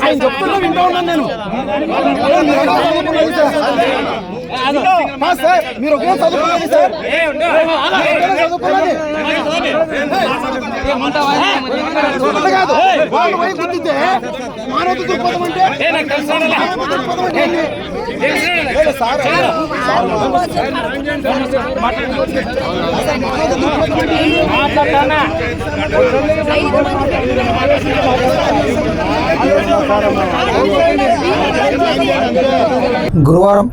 ఆయన చెప్తున్నా వింటా ఉన్నాను నేను సార్ మీరు ఒకే చదువుకున్నది సార్ ఒకే చదువుకున్నది కాదు వాళ్ళు పోయి గుర్తితే మానవ దృక్పథం అంటే గురువారం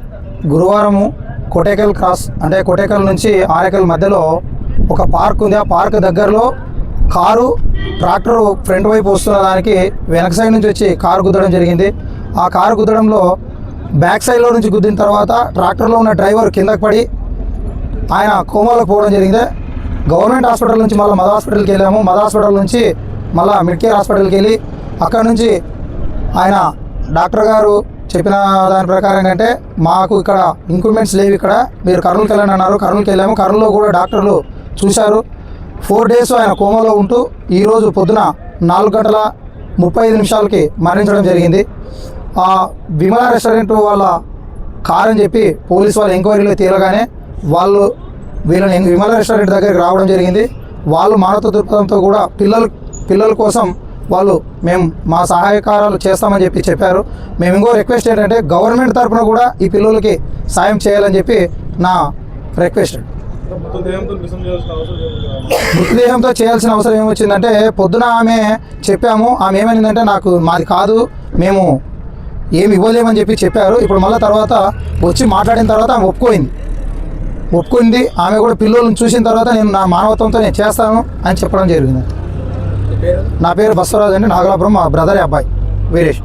గురువారము కోటేకల్ క్రాస్ అంటే కోటేకల్ నుంచి ఆరేకల్ మధ్యలో ఒక పార్క్ ఉంది ఆ పార్క్ దగ్గరలో కారు ట్రాక్టర్ ఫ్రంట్ వైపు వస్తున్న దానికి వెనక సైడ్ నుంచి వచ్చి కారు గుద్దడం జరిగింది ఆ కారు గుద్దడంలో బ్యాక్ సైడ్లో నుంచి గుద్దిన తర్వాత ట్రాక్టర్లో ఉన్న డ్రైవర్ కిందకు పడి ఆయన కోమాలకు పోవడం జరిగింది. గవర్నమెంట్ హాస్పిటల్ నుంచి మళ్ళీ మద హాస్పిటల్కి వెళ్ళాము. మద హాస్పిటల్ నుంచి మళ్ళీ మిడ్కేర్ హాస్పిటల్కి వెళ్ళి అక్కడ నుంచి ఆయన డాక్టర్ గారు చెప్పిన దాని ప్రకారం అంటే మాకు ఇక్కడ ఇంక్రిమెంట్స్ లేవు ఇక్కడ. మీరు కర్నూలుకి వెళ్ళండి అన్నారు. కర్నూలుకి వెళ్ళాము. కర్నూలులో కూడా డాక్టర్లు చూశారు. ఫోర్ డేస్ ఆయన కోమాలో ఉంటూ ఈరోజు పొద్దున నాలుగు గంటల ముప్పై ఐదు నిమిషాలకి మరణించడం జరిగింది. ఆ విమల రెస్టారెంట్ వాళ్ళ కార్ అని చెప్పి పోలీస్ వాళ్ళ ఎంక్వైరీలో తేలగానే వాళ్ళు వీళ్ళని విమల రెస్టారెంట్ దగ్గరికి రావడం జరిగింది. వాళ్ళు మానవ దృక్పథంతో కూడా పిల్లలు పిల్లల కోసం వాళ్ళు మేము మా సహాయకారాలు చేస్తామని చెప్పి చెప్పారు. మేము ఇంకో రిక్వెస్ట్ ఏంటంటే గవర్నమెంట్ తరఫున కూడా ఈ పిల్లలకి సాయం చేయాలని చెప్పి నా రిక్వెస్ట్. మృతదేహంతో చేయాల్సిన అవసరం ఏమొచ్చిందంటే పొద్దున ఆమె చెప్పాము ఆమె ఏమైందంటే నాకు మాది కాదు మేము ఏమి ఇవ్వలేమని చెప్పి చెప్పారు. ఇప్పుడు మళ్ళీ తర్వాత వచ్చి మాట్లాడిన తర్వాత ఆమె ఒప్పుకోయింది. ఒప్పుకుంది. ఆమె కూడా పిల్లలను చూసిన తర్వాత నేను నా మానవత్వంతో నేను చేస్తాను అని చెప్పడం జరిగింది. నా పేరు బస్వరాజు అండి. నాగలాపురం మా బ్రదర్ అబ్బాయి. వీరేష్.